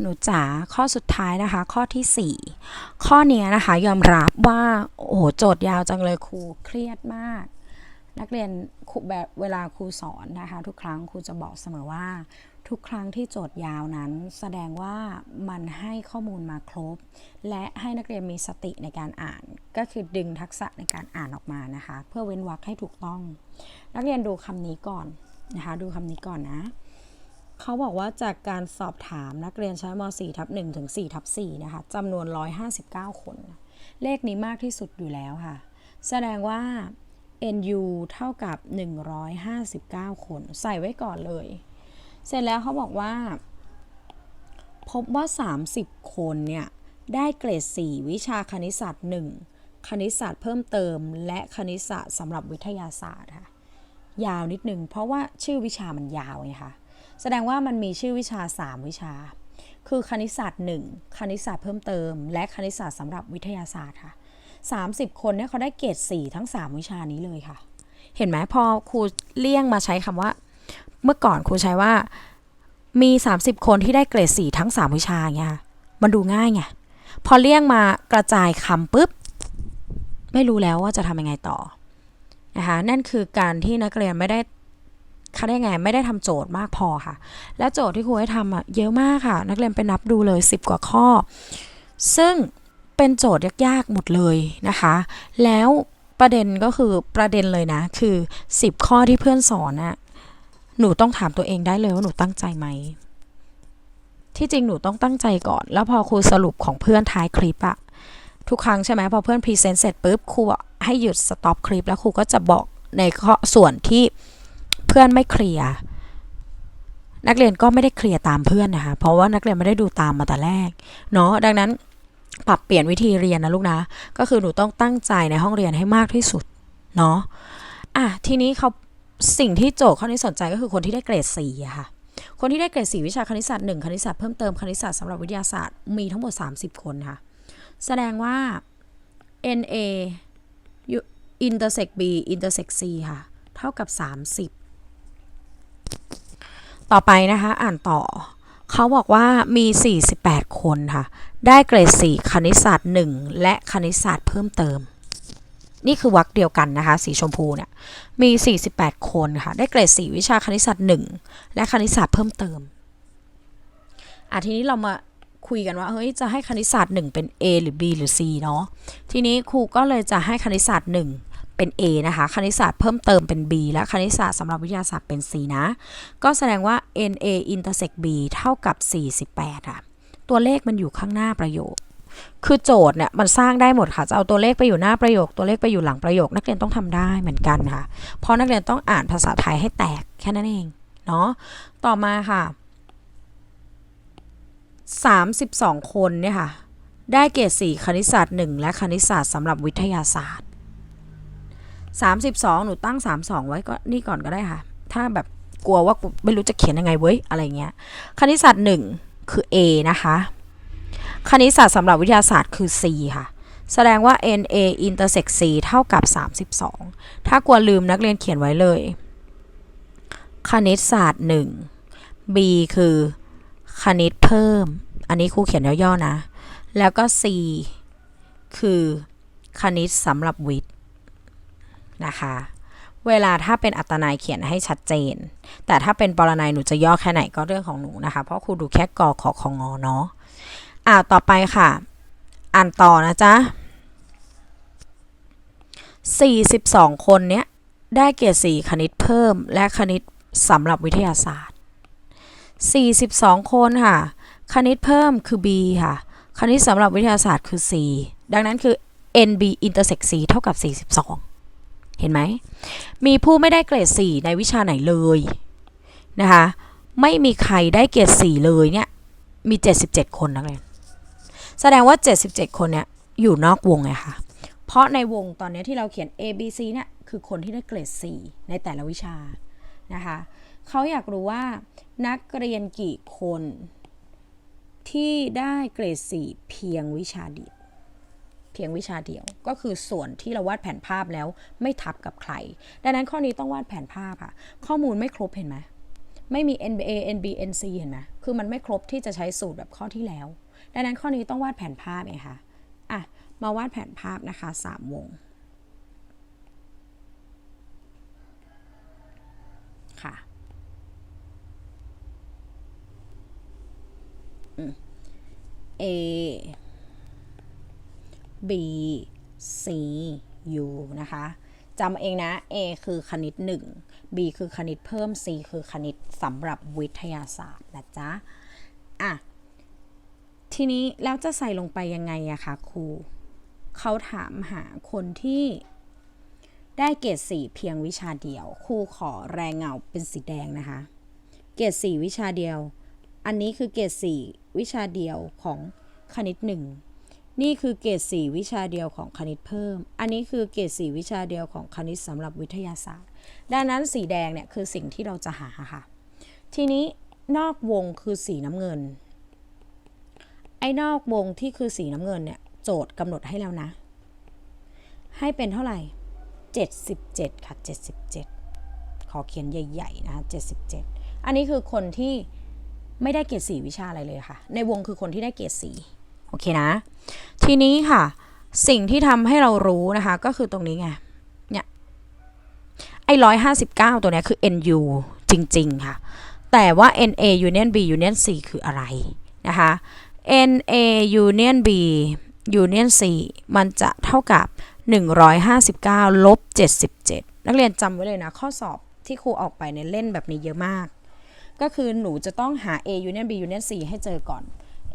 หนูจ๋าข้อสุดท้ายนะคะ ข้อทีสี่ 4 ข้อนี้นะคะยอมรับว่าโอ้โหโจทย์ยาวจังเลยครูเครียดมาก นักเรียนครูแบบเวลาครูสอนนะคะ ทุกครั้งครูจะบอกเสมอว่า ทุกครั้งที่โจทย์ยาวนั้น แสดงว่ามันให้ข้อมูลมาครบ และให้นักเรียนมีสติในการอ่าน ก็คือดึงทักษะในการอ่านออกมานะคะ เพื่อเว้นวรรคให้ถูกต้อง นักเรียนดูคำนี้ก่อนนะคะ ดูคำนี้ก่อนนะ เขาบอกว่าจากการสอบถามนักเรียนชั้นม .4 ทับ1ถึง4ทับ4นะคะจำนวน 159 คน เลขนี้มากที่สุดอยู่แล้วค่ะ แสดงว่า NU เท่ากับ 159 คน ใส่ไว้ก่อนเลย เสร็จแล้วเขาบอกว่า พบว่า 30 คนเนี่ย ได้เกรด 4 วิชาคณิตศาสตร์ 1 คณิตศาสตร์เพิ่มเติม และคณิตศาสตร์สำหรับวิทยาศาสตร์ค่ะ ยาวนิดนึง เพราะว่าชื่อวิชามันยาวไงคะ แสดงว่ามันมีชื่อวิชา 3 วิชา คือคณิตศาสตร์ 1 คณิตศาสตร์เพิ่มเติม และคณิตศาสตร์สำหรับวิทยาศาสตร์ค่ะ 30 คนเนี่ยเขาได้เกรด4ทั้ง 3 วิชานี้เลยค่ะ เห็นไหมพอครูเลี่ยงมาใช้คำว่า เมื่อก่อนครูใช้ว่ามี 30 คนที่ได้เกรด4ทั้ง 3 วิชาเงี้ยมันดูง่ายไงพอเลี่ยงมากระจายคำปุ๊บ ไม่รู้แล้วว่าจะทำยังไงต่อนะคะนั่นคือการที่นักเรียนไม่ได้ เขาได้ไงไม่ได้ทำโจทย์มากพอค่ะ และโจทย์ที่ครูให้ทำอะเยอะมากค่ะ นักเรียนไปนับดูเลย 10 กว่าข้อ ซึ่งเป็นโจทย์ยากๆหมดเลยนะคะ แล้วประเด็นก็คือประเด็นเลยนะ คือ 10 ข้อที่เพื่อนสอนน่ะหนูต้องถามตัวเองได้เลยว่าหนูตั้งใจไหมที่จริงหนูต้องตั้งใจก่อน แล้วพอครูสรุปของเพื่อนท้ายคลิปอะทุกครั้งใช่ไหมพอเพื่อนพรีเซนต์เสร็จปุ๊บครูอะให้หยุดสต็อปคลิปแล้วครูก็จะบอกในข้อส่วนที่ เพื่อนไม่เคลียร์นักเรียนก็ไม่ได้เคลียร์ตามเพื่อนนะคะ เพราะว่านักเรียนไม่ได้ดูตามมาแต่แรก เนาะดังนั้นปรับเปลี่ยนวิธีเรียนนะลูกนะ ก็คือหนูต้องตั้งใจในห้องเรียนให้มากที่สุด เนาะอะทีนี้เขาสิ่งที่โจทย์ข้อนี้สนใจก็คือคนที่ได้เกรดสี่อะค่ะ คนที่ได้เกรดสี่วิชาคณิตศาสตร์หนึ่งคณิตศาสตร์เพิ่มเติมคณิตศาสตร์สำหรับวิทยาศาสตร์มีทั้งหมด 30 คนค่ะ แสดงว่า NA intersect B intersect C ค่ะ เท่ากับ 30 ต่อไปนะคะ อ่านต่อ เขาบอกว่ามี 48 คนค่ะ ได้เกรด 4 คณิตศาสตร์ 1 และคณิตศาสตร์เพิ่มเติม นี่คือวรรคเดียวกันนะคะ สีชมพูเนี่ย มี 48 คนค่ะ ได้เกรด 4 วิชาคณิตศาสตร์ 1 และคณิตศาสตร์เพิ่มเติมอะทีนี้เรามาคุยกันว่าเฮ้ยจะให้คณิตศาสตร์ 1 เป็น A หรือ B หรือ C เนาะทีนี้ครูก็เลยจะให้คณิตศาสตร์ 1 เป็น A นะคะ คณิตศาสตร์เพิ่มเติมเป็น B และคณิตศาสตร์สำหรับวิทยาศาสตร์เป็น C นะ ก็แสดงว่า NA intersect B เท่ากับ 48อะ ตัวเลขมันอยู่ข้างหน้าประโยค คือโจทย์เนี่ยมันสร้างได้หมดค่ะ จะเอาตัวเลขไปอยู่หน้าประโยค ตัวเลขไปอยู่หลังประโยค นักเรียนต้องทำได้เหมือนกันค่ะ เพราะนักเรียนต้องอ่านภาษาไทยให้แตกแค่นั้นเอง เนาะ ต่อมาค่ะ 32 คนเนี่ยค่ะได้เกรด4คณิตศาสตร์ 1 และคณิตศาสตร์สำหรับวิทยาศาสตร์ 32 หนูตั้ง 32 ไว้ก็นี่ก่อนก็ได้ค่ะ ถ้าแบบกลัวว่าไม่รู้จะเขียนยังไงเว้ย อะไรเงี้ย คณิตศาสตร์ 1 คือ A นะคะ คณิตศาสตร์สำหรับวิทยาศาสตร์คือ C ค่ะ แสดงว่า NA intersect C เท่ากับ 32 ถ้ากลัวลืมนักเรียนเขียนไว้เลย คณิตศาสตร์ 1 B คือ คณิตเพิ่ม อันนี้ครูเขียนย่อๆนะ แล้วก็ C คือ คณิตสำหรับวิทย์ นะคะ เวลาถ้าเป็นอัตนายเขียนให้ชัดเจน แต่ถ้าเป็นปรนัยหนูจะย่อแค่ไหนก็เรื่องของหนูนะคะ เพราะครูดูแค่กอขอของงอเนาะอ่าต่อไปค่ะ อ่านต่อนะจ๊ะ 42 คนเนี้ยได้เกียรด4คณิตเพิ่ม และคณิตสำหรับวิทยาศาสตร์ 42 คนค่ะ คณิตเพิ่มคือ B ค่ะ คณิตสำหรับวิทยาศาสตร์คือ C ดังนั้นคือ NB intersect C เท่ากับ 42 เห็นไหม มีผู้ไม่ได้เกรด 4 ในวิชาไหนเลยนะคะ ไม่มีใครได้เกรด 4 เลยเนี่ย มี 77 คนนักเรียน แสดงว่า 77 คนเนี่ยอยู่นอกวงไงคะ เพราะในวงตอนนี้ที่เราเขียน A B C เนี่ยคือคนที่ได้เกรด 4 ในแต่ละวิชานะคะเขาอยากรู้ว่านักเรียนกี่คนที่ได้เกรด 4 เพียงวิชาเดียว เพียงวิชาเดียว ก็คือส่วนที่เราวาดแผนภาพแล้วไม่ทับกับใคร ดังนั้นข้อนี้ต้องวาดแผนภาพค่ะ ข้อมูลไม่ครบเห็นไหมไม่มี NBA NB NC เห็นไหมคือมันไม่ครบที่จะใช้สูตรแบบข้อที่แล้ว ดังนั้นข้อนี้ต้องวาดแผนภาพไงคะอะมาวาดแผนภาพนะคะสามวงค่ะ A B C U นะคะจำเองนะ A คือคณิต 1 B คือคณิตเพิ่ม C คือคณิตสำหรับวิทยาศาสตร์นะจ๊ะ อะ ทีนี้แล้วจะใส่ลงไปยังไงอะคะครู เขาถามหาคนที่ได้เกรดสี่เพียงวิชาเดียว ครูขอแรงเงาเป็นสีแดงนะคะ เกรดสี่วิชาเดียว อันนี้คือเกรดสี่วิชาเดียวของคณิตหนึ่ง นี่คือเกรดสี่วิชาเดียวของคณิตเพิ่ม อันนี้คือเกรดสี่วิชาเดียวของคณิตสำหรับวิทยาศาสตร์ ดังนั้นสีแดงเนี่ยคือสิ่งที่เราจะหาค่ะ ทีนี้นอกวงคือสีน้ำเงิน ไอ้นอกวงที่คือสีน้ำเงินเนี่ยโจทย์กำหนดให้แล้วนะ ให้เป็นเท่าไหร่ 77 ค่ะ 77 ขอเขียนใหญ่ๆนะคะ77 อันนี้คือคนที่ไม่ได้เกรดสีวิชาอะไรเลยค่ะ ในวงคือคนที่ได้เกรดสี โอเคนะ ทีนี้ค่ะ สิ่งที่ทำให้เรารู้นะคะ ก็คือตรงนี้ไง เนี่ย ไอ้159ตัวเนี้ยคือ NU จริง ๆ ค่ะ แต่ว่า NA Union B Union C คืออะไรนะคะ NA Union B Union C มันจะเท่ากับ 159 ลบ 77 นักเรียนจำไว้เลยนะ ข้อสอบที่ครูออกไปเนี่ยเล่นแบบนี้เยอะมาก ก็คือหนูจะต้องหา A Union B Union C ให้เจอก่อน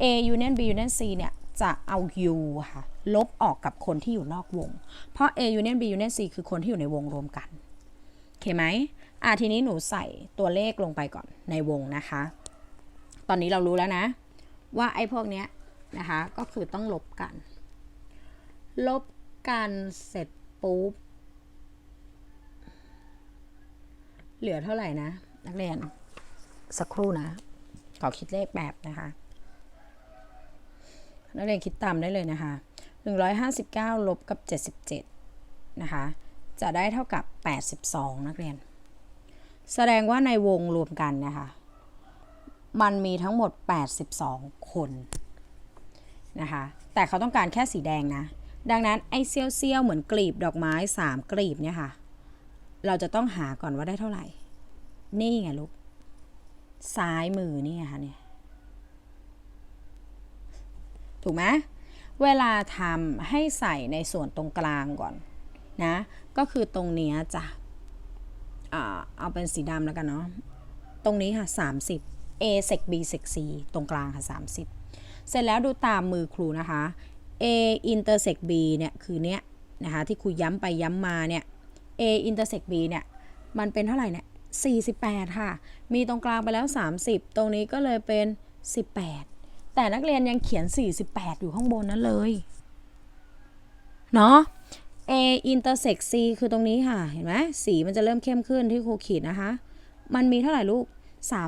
A Union B Union C เนี่ยจะเอา U ค่ะ ลบออกกับคนที่อยู่นอกวง เพราะ A Union B Union C คือคนที่อยู่ในวงรวมกันโอเคไหมอะทีนี้หนูใส่ตัวเลขลงไปก่อนในวงนะคะ ตอนนี้เรารู้แล้วนะ ว่าไอ้พวกเนี้ยนะคะก็คือต้องลบกัน ลบกันเสร็จปุ๊บ เหลือเท่าไหร่นะ นักเรียนสักครู่นะ ขอคิดเลขแบบนะคะ นักเรียนคิดตามได้เลยนะคะ 159 ลบกับ 77 นะคะ จะได้เท่ากับ 82 นักเรียน แสดงว่าในวงรวมกันนะคะ มันมีทั้งหมด 82 คนนะคะ แต่เขาต้องการแค่สีแดงนะ ดังนั้นไอ้เซี่ยวเซี่ยวเหมือนกลีบดอกไม้ 3 กลีบเนี่ยค่ะ เราจะต้องหาก่อนว่าได้เท่าไหร่ นี่ไงลูก ซ้ายมือนี่ไงค่ะเนี่ย ถูกไหมเวลาทำให้ใส่ในส่วนตรงกลางก่อนนะ ก็คือตรงเนี้ยจ้ะเอาเป็นสีดำแล้วกันเนาะ ตรงนี้ค่ะ 30 A sec B sec C ตรงกลางค่ะ 30 เสร็จแล้วดูตามมือครูนะคะ A intersect B เนี่ย คือเนี้ยนะคะ ที่ครูย้ำไปย้ำมาเนี่ย A intersect B เนี่ย มันเป็นเท่าไหร่เนี่ย48 ค่ะ มีตรงกลางไปแล้ว 30 ตรงนี้ก็เลยเป็น 18 แต่นักเรียนยังเขียน 48 อยู่ข้างบนนั้นเลย เนาะ A intersect C คือตรงนี้ค่ะ เห็นไหมสีมันจะเริ่มเข้มขึ้นที่ครูขีดนะคะ มันมีเท่าไหร่ลูก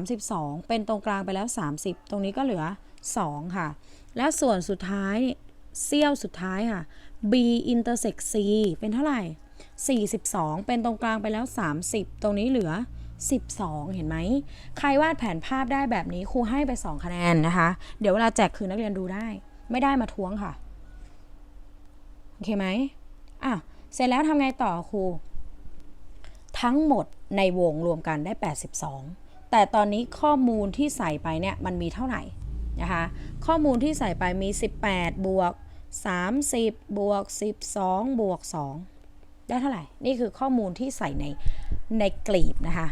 32 เป็นตรงกลางไปแล้ว 30 ตรงนี้ก็เหลือ 2 ค่ะ และส่วนสุดท้ายเสี้ยวสุดท้ายค่ะ B intersect C เป็นเท่าไหร่ 42 เป็นตรงกลางไปแล้ว 30 ตรงนี้เหลือ 12 เห็นไหม ใครวาดแผนภาพได้แบบนี้ครูให้ไป 2 คะแนนนะคะ เดี๋ยวเวลาแจกคืนนักเรียนดูได้ ไม่ได้มาทวงค่ะ โอเคไหมอะ เสร็จแล้วทำไงต่อครู ทั้งหมดในวงรวมกันได้ 82 แต่ตอนนี้ข้อมูลที่ใส่ไปเนี่ยมันมีเท่าไหร่นะคะ ข้อมูลที่ใส่ไปมี 18 บวก 30 บวก 12 บวก 2 ได้เท่าไหร่ นี่คือข้อมูลที่ใส่ในในกลีบนะคะ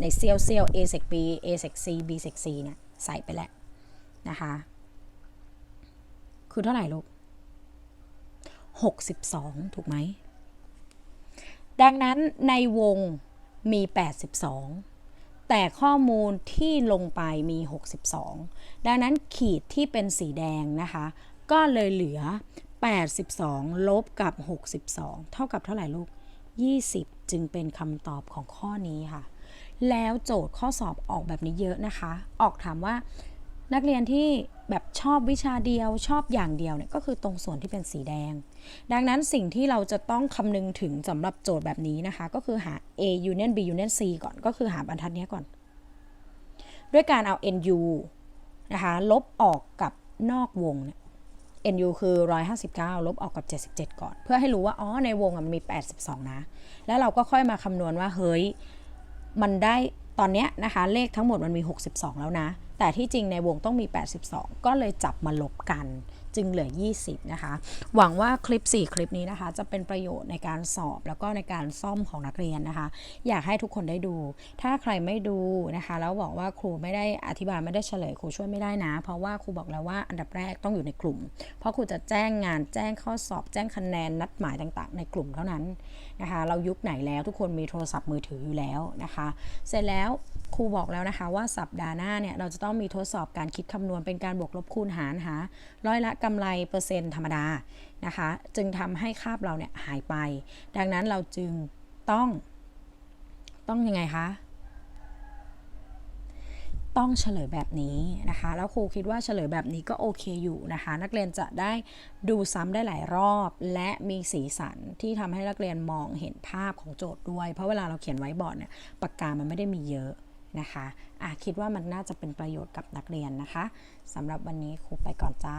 ในเซียวเซียว A sec B A sec C B sec C เนี่ยใส่ไปแล้วนะคะ คือเท่าไหร่ลูก 62 ถูกไหม ดังนั้นในวงมี 82 แต่ข้อมูลที่ลงไปมี 62 ดังนั้นขีดที่เป็นสีแดงนะคะ ก็เลยเหลือ 82 ลบกับ 62 เท่ากับเท่าไหร่ลูก 20 จึงเป็นคำตอบของข้อนี้ค่ะ แล้วโจทย์ข้อสอบออกแบบนี้เยอะนะคะ ออกถามว่านักเรียนที่แบบชอบวิชาเดียวชอบอย่างเดียวเนี่ยก็คือตรงส่วนที่เป็นสีแดง ดังนั้นสิ่งที่เราจะต้องคำนึงถึงสำหรับโจทย์แบบนี้นะคะ ก็คือหา A union B union C ก่อนก็คือหาบรรทัดนี้ก่อน ด้วยการเอา NU นะคะลบออกกับนอกวงเนี่ย NU คือ 159 ลบออกกับ 77 ก่อน เพื่อให้รู้ว่า อ๋อ ในวงมันมี 82 นะ แล้วเราก็ค่อยมาคำนวณว่า เฮ้ย มันได้ตอนเนี้ยนะคะ เลขทั้งหมดมันมี 62 แล้วนะ แต่ที่จริงในวงต้องมี 82 ก็เลยจับมาลบกัน จึงเหลือ 20 นะคะ หวังว่าคลิป 4 คลิปนี้นะคะ จะเป็นประโยชน์ในการสอบแล้วก็ในการซ่อมของนักเรียนนะคะ อยากให้ทุกคนได้ดู ถ้าใครไม่ดูนะคะ แล้วบอกว่าครูไม่ได้อธิบายไม่ได้เฉลยครูช่วยไม่ได้นะ เพราะว่าครูบอกแล้วว่าอันดับแรกต้องอยู่ในกลุ่ม เพราะครูจะแจ้งงานแจ้งข้อสอบ แจ้งคะแนนนัดหมายต่างๆ ในกลุ่มเท่านั้นนะคะ เรายุคไหนแล้วทุกคนมีโทรศัพท์มือถืออยู่แล้วนะคะ เสร็จแล้ว ครูบอกแล้วนะคะว่าสัปดาห์หน้าเนี่ยเราจะต้องมีทดสอบการคิดคำนวณเป็นการบวกลบคูณหารหา ร้อยละกำไรเปอร์เซ็นต์ธรรมดานะคะ จึงทำให้คาบเราเนี่ยหายไป ดังนั้นเราจึงต้องต้องยังไงคะต้องเฉลยแบบนี้นะคะ แล้วครูคิดว่าเฉลยแบบนี้ก็โอเคอยู่นะคะ นักเรียนจะได้ดูซ้ำได้หลายรอบ และมีสีสันที่ทำให้นักเรียนมองเห็นภาพของโจทย์ด้วย เพราะเวลาเราเขียนไว้บอร์ดเนี่ยปากกามันไม่ได้มีเยอะ นะคะอะคิดว่ามันน่าจะเป็นประโยชน์กับนักเรียนนะคะสำหรับวันนี้ครูไปก่อนจ้า